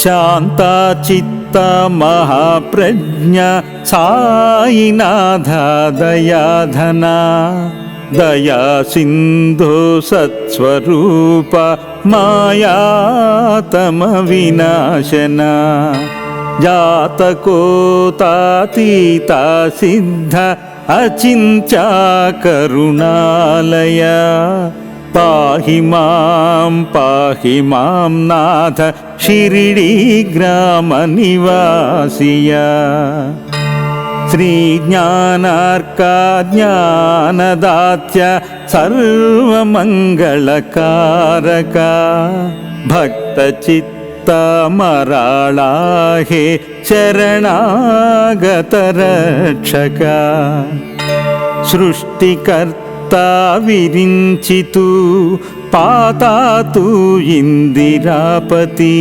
శాంతాచిత్త మహాప్రజ్ఞ సాయినాథ దయాధన దయా సింధు సత్స్వరూప మాయాతమ వినాశన జాతకోతాతీత సిద్ధ అచించా కరుణాలయ పాహి మాం పాహి మాం నాథ షిరిడి గ్రామ నివాసియా శ్రీజ్ఞానార్కా జ్ఞానదాత్య సర్వమంగళకారక మమతా విరించితు పాతాతు ఇందిరాపతి.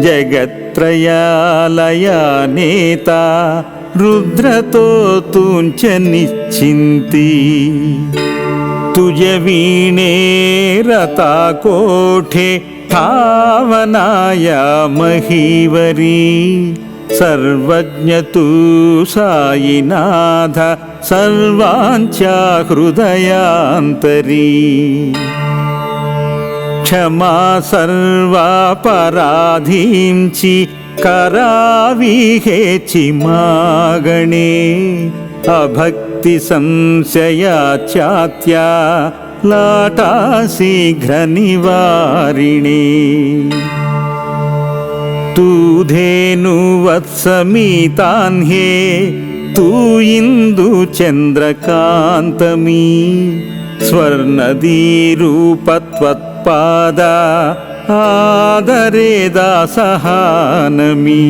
జగత్రయాలయా నేత రుద్రతో తూంచనిచ్చింతి తుజ వీణే రతాకోఠే ధావనాయ మహీవరీ. सर्वज्ञतु सर्वज्ञतुयिनाध सर्वाञ्चा हृदयान्तरी क्षमा सर्वापराधीं चि कराविहेचिमागणे अभक्तिसंशया चात्या लाटाशीघ्रनिवारिणी शीघ्र निवारिणे तू धेनुवत्समितान्हे तू इंदु चंद्रकांतमी स्वर्णदीरूपत्वत्पाद आदरे दासहानमी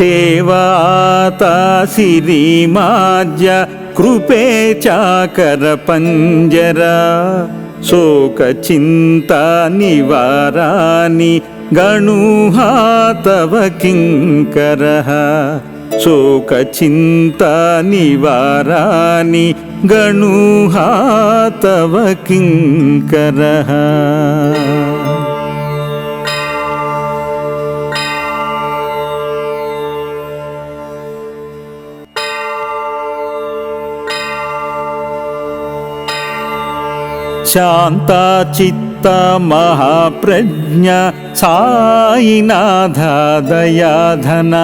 तेवाता सिरिमाज्य कृपे चाकर पञ्जरा शोकचिन्ता निवारानि गणुहा तव किङ्करः शोकचिन्ता निवारानि गणुहा तव किङ्करः శాంతాచిత్త మహాప్రజ్ఞ సాయినాథ దయాధన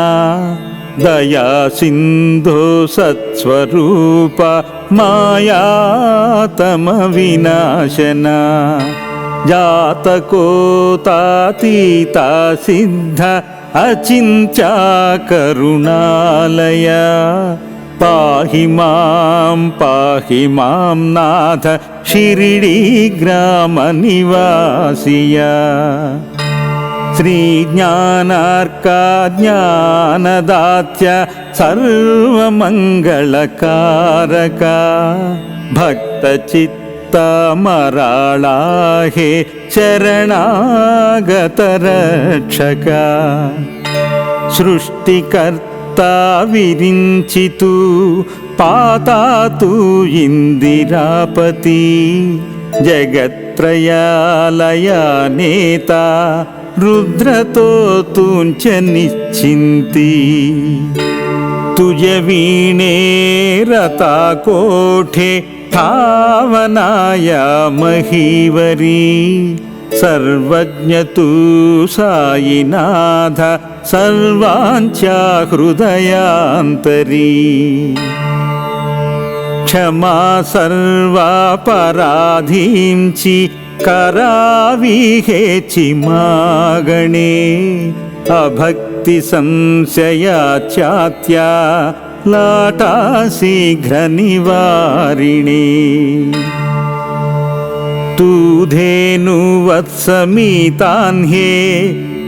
దయా సింధు సత్స్వరూప మాయాతమ వినాశన జాతకోతాతీత సిద్ధ అచించా కరుణాలయ పాహి మాం పాహి మాం నాథ షిరిడి గ్రామ నివాసియా శ్రీజ్ఞానార్కా జ్ఞానదాత్య సర్వమంగళకారక భక్తచిత్తమరాళాహే శరణాగత రక్షక సృష్టికర్త విరించితు పాతాతు ఇందిరాపతి జగత్రయాలయ నేత రుద్రతో తుంచ నిశ్చింతి तुझ वीणे रता कोठे ठावनाया सर्वाञ्चा हृदयान्तरी। क्षमा सर्वापराधीं चि कराविहे चिमागणि अभक्तिसंशया चात्या लाटा शीघ्रनिवारिणे। तु धेनुवत्समितान्हे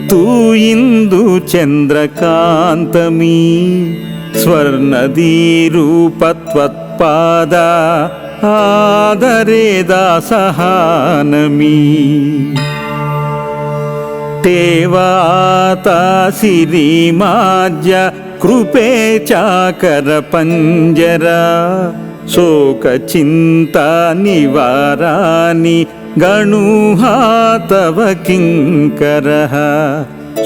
ತೂ ಇಂದು ಚಂದ್ರಕಾಂತಮೀ ಸ್ವರ್ಣದೀ ರೂಪತ್ವತ್ಪಾದ ಆದರೇ ದಾಸಹಾನಮೀ దేవాత సిరిమాజ్య కృపే చాకర పంజరా निवारानि गणुहा तव किङ्करः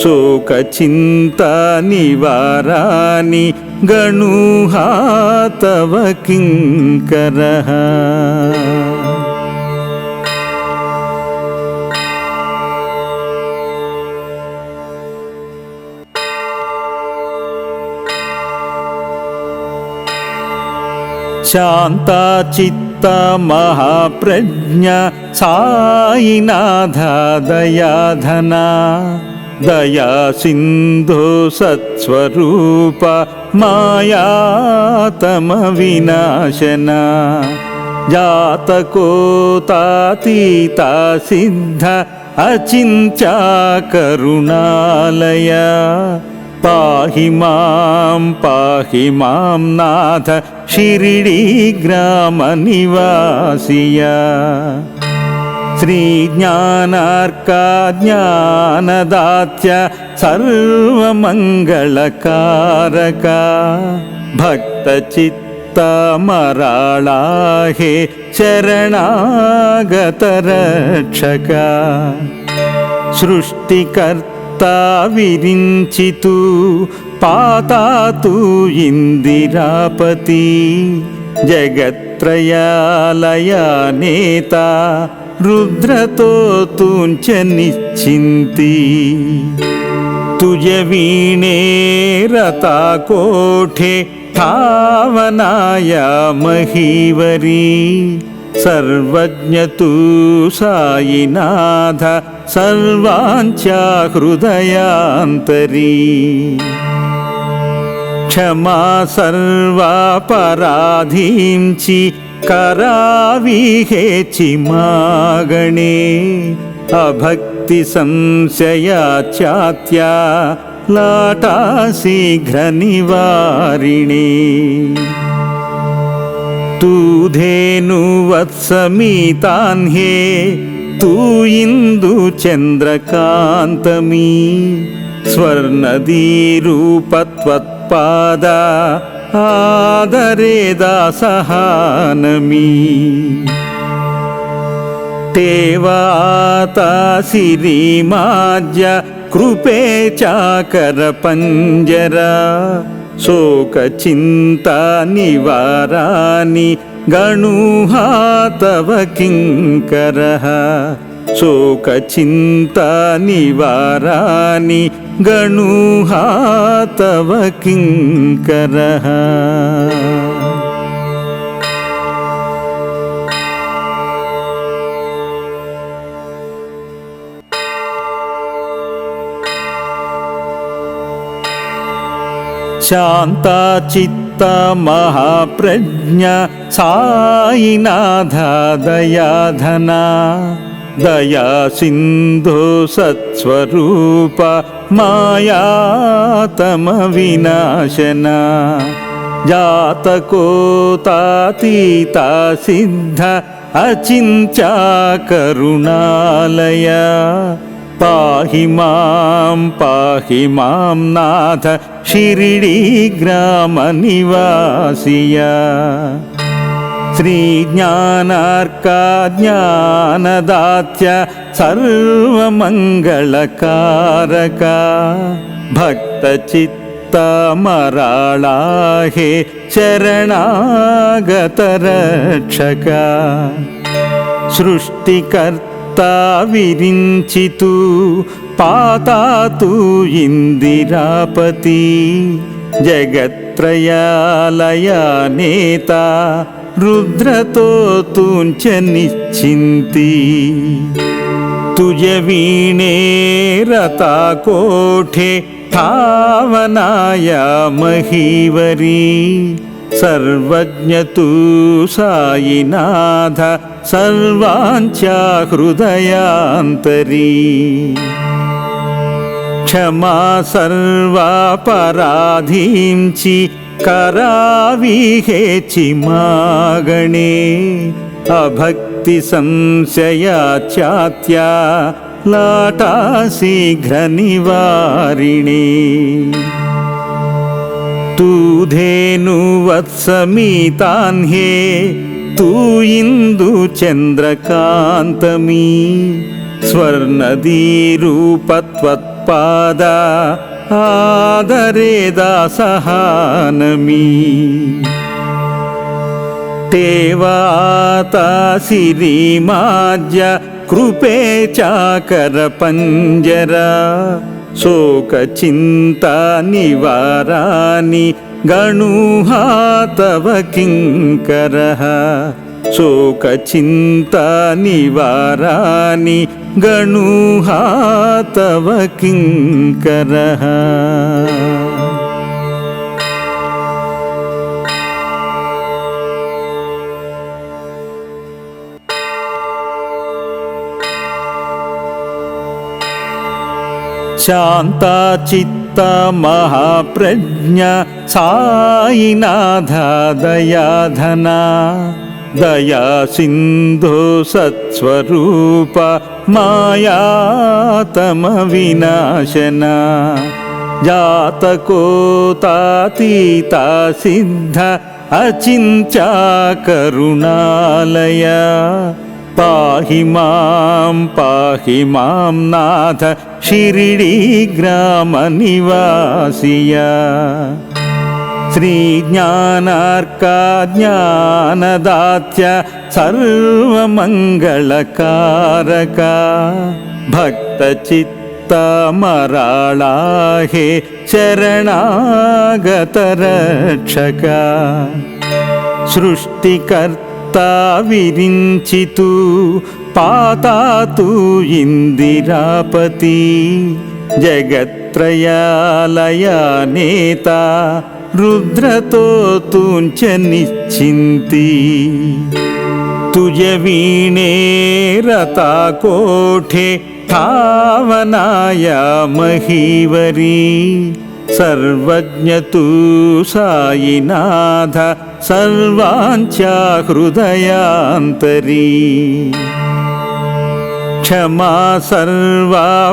शोकचिन्ता निवारानि गणुहा तव किङ्करः శాంతాచిత్త మహాప్రజ్ఞ సాయినాథ దయాధన దయా సింధో సత్స్వరూప మాయాతమ వినాశన జాతకోతాతీత సిద్ధ అచించా కరుణాలయ పాహి మాం పాహి మాం నాథ షిరిడి గ్రామ నివాసియ శ్రీజ్ఞానార్కా జ్ఞానదాత్య సర్వమంగళకారక ता विरिञ्चितु पातातु इन्दिरापति जगत्त्रयालया नेता रुद्रतो तुञ्च निश्चिन्ति तुजवीणे रताकोठे धावनाया महीवरी सर्वज्ञतुयिनाथ सर्वाञ्चा हृदयान्तरी। क्षमा सर्वापराधीं चि कराविहेचि मागणे अभक्तिसंशया चात्या लाटा शीघ्रनिवारिणी। शीघ्र निवारिणे तू धेनुवत्समितान्हे तू इन्दु चन्द्रकान्तमी स्वर्णदीरूपत्वत्पादा आदरे दासहानमी तेवाता सिरिमाज्य कृपे चाकर पञ्जरा शोकचिन्ता निवारानि गणुहा तव किङ्करः शोकचिन्ता निवारानि गणुहा तव किङ्करः శాంతాచిత్త మహాప్రజ్ఞ సాయినాథ దయాధన దయా సింధో సత్స్వరూప మాయాతమ వినాశన జాతకోతాతీత సిద్ధ అచించా కరుణాలయ పాహి మాం పాహి మాం నాథ షిరిడి గ్రామ నివాసియ. శ్రీజ్ఞానార్కా జ్ఞానదాత్య సర్వమంగళకారక. భక్తచిత్తమరాళా హే శరణాగత రక్షక. సత్తా విరించితు పాతాతు ఇందిరాపతి. జగత్రయాలయా నేత రుద్రతో తుంచనిచ్చింది తుజ వీణే రతాకోఠే ధావనాయ మహీవరీ. सर्वज्ञतुयिनाथ सर्वाञ्चा हृदयान्तरी क्षमा सर्वा पराधीं चि कराविहेचिमागणे अभक्तिसंशया चात्या लाटा शीघ्र तूधेनुवत्समीतान्हे तू इन्दुचन्द्रकान्तमी स्वर्णदीरूपत्वत्पादा आदरे दासहानमी देवातासिरीमाज्य कृपे चाकरपञ्जरा शोकचिन्ता निवारानि गणुहा तव किङ्करः शोकचिन्ता निवारानि गणुहा तव किङ्करः శాంతాచిత్త మహాప్రజ్ఞ సాయినాథ దయాధన దయా సింధో సత్స్వరూప మాయాతమ వినాశన జాతకోతాతీత సిద్ధ అచించా కరుణాలయ పాహి మాం పాహి మాం నాథ షిరిడి గ్రామ నివాసియా. శ్రీజ్ఞానార్కా జ్ఞానదాత్య సర్వమంగళకారక. భక్తచిత్తమరాళాహే చరణాగతరక్షక. సృష్టికర్త విరించితు పాతాతు ఇందిరాపతి జగత్రయాలయ నేత రుద్రతో తుంచ నిశ్చింతి तुझ वीणे रता कोठे ठावनाया महीवरी सर्वज्ञ क्षमा सर्वापराधींची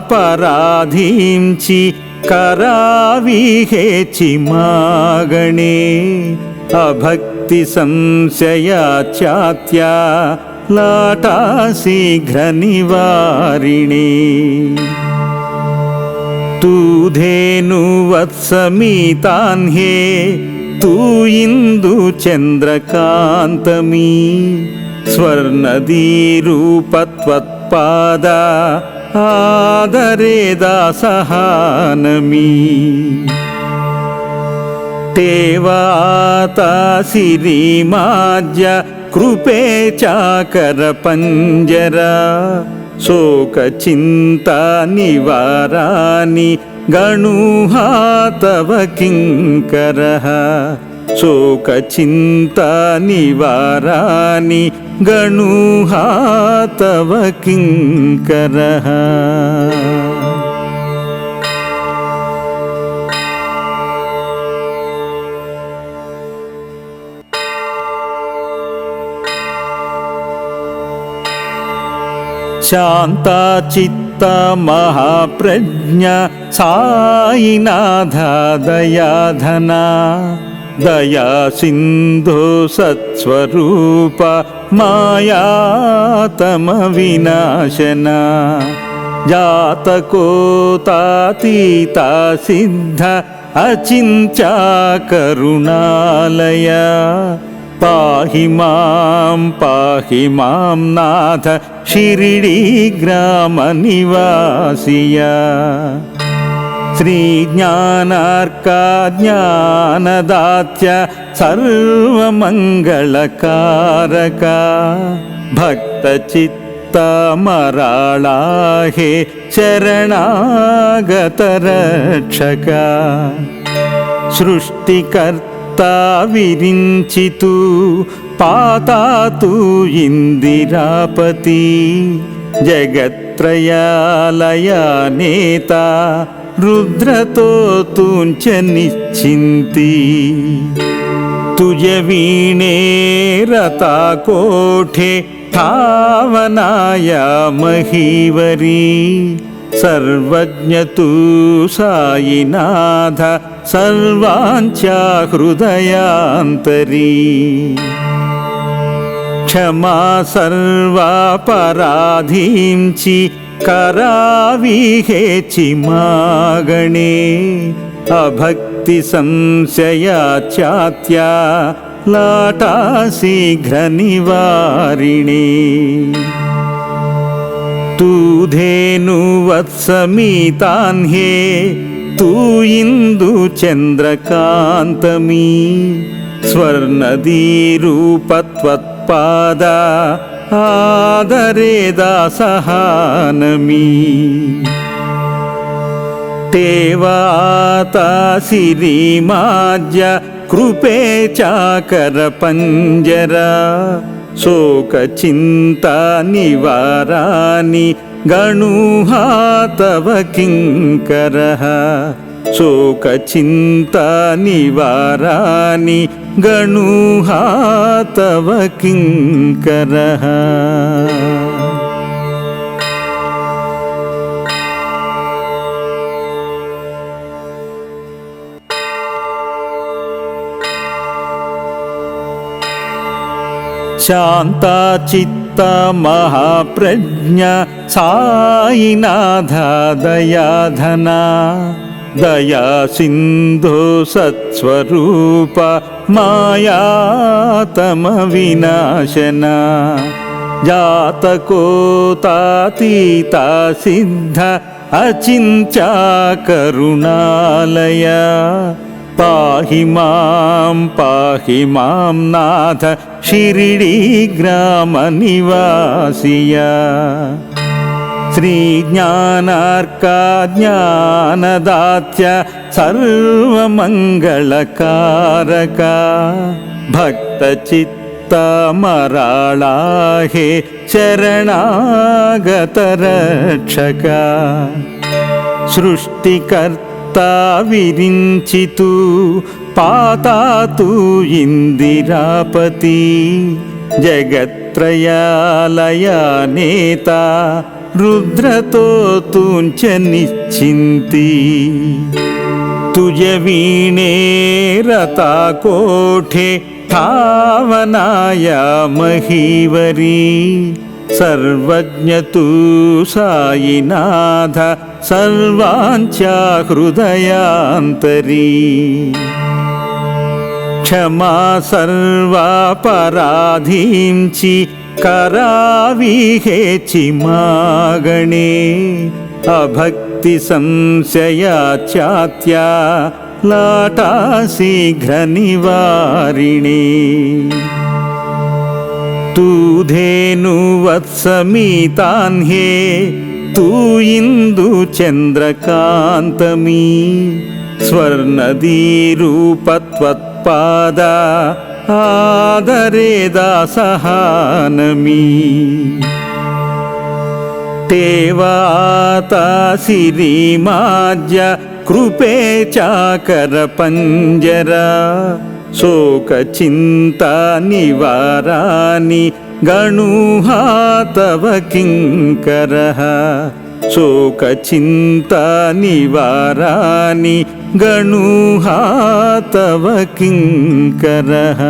करावी हेची मागणे अभक्ति संशयाच्यात्या लाटा शीघ्र निवारिणे तू धेनुवत्समीतान्हे ಪಾದ ಆದರೇ ದಾಸಹಾನಮಿ ದೇವಾತಾ ಸಿರಿ ಮಾಜ್ಯ ಕೃಪೆ ಚಾಕರ ಪಂಜರ ಶೋಕ ಚಿಂತ ನಿವಾರಾನಿ ಗಣುಹಾತವ ಕಿಂಕರ ಶೋಕ ಚಿಂತ ನಿವಾರಾನಿ गणूहा तव किङ्करः। शान्ता चित्ता महाप्रज्ञा सायिनाधा दयाधना దయా సింధు సత్స్వరూప మాయాతమ వినాశన. జాతకోతాతీత సిద్ధ అచించా కరుణాలయ. పాహి మాం పాహి మాం నాథ షిరిడి గ్రామ నివాసియా. శ్రీజ్ఞానార్కా జ్ఞానదాత్య సర్వమంగళకారక భక్తచిత్తమరాళాహే శరణాగతరక్షక సృష్టికర్త విరించితు పాతాతు ఇందిరాపతి జగత్రయాలయ रुद्रतो च निश्चिन्ति तुजवीणे रताकोठे रता महीवरी थावनाय महीवरी सर्वज्ञतुयिनाध सर्वाञ्चा हृदयान्तरी क्षमा सर्वापराधीं चि कराविहे चिमागणे अभक्तिसंशया चात्या लाटा शीघ्र निवारिणे तु धेनुवत्समितान्हे इन्दुचन्द्रकान्तमी स्वर्णदीरूपत्वत्पादा आदरे दासहानमी। तेवातासिरीमाज्य कृपे चाकरपञ्जरा शोकचिन्ता निवारानि गणुहा तव किङ्करः शोकचिन्तानि वाराणि गणुहा तव किङ्करः। शान्ता चित्ता महाप्रज्ञा सायिनाधा दयाधना దయా సింధు సత్స్వరూప మాయాతమ వినాశన. జాతకోతాతీత సిద్ధ అచించా కరుణాలయ పాహి మాం పాహి మాం నాథ షిరిడి గ్రామ నివాసియా. శ్రీ జ్ఞానార్కా జ్ఞానదాత్య సర్వమంగళకారక భక్త చిత్త మరాళాహే శరణాగత రక్షక సృష్టికర్త रुद्रतो तु च निश्चिन्ति तुज वीणे रताकोठे धावनाय महीवरी सर्वज्ञतुयिनाथ सर्वाञ्चा हृदयान्तरी क्षमा सर्वापराधींचि कराविहेचि मागणे अभक्ति संशया चात्या लाटा शीघ्रनिवारिणे ಪಾದ ಆದರೇ ದಾಸಹಾನಮಿ ದೇವಾತ ಸಿರಿ ಮಾಜ್ಯ ಕೃಪೆ ಚಾಕರ ಪಂಜರ ಶೋಕ ಚಿಂತ ನಿವಾರಾನಿ ಗಣುಹಾತವ ಕಿಂಕರ ಶೋಕ ಚಿಂತ ನಿವಾರಾನಿ गणुहा तव किङ्करः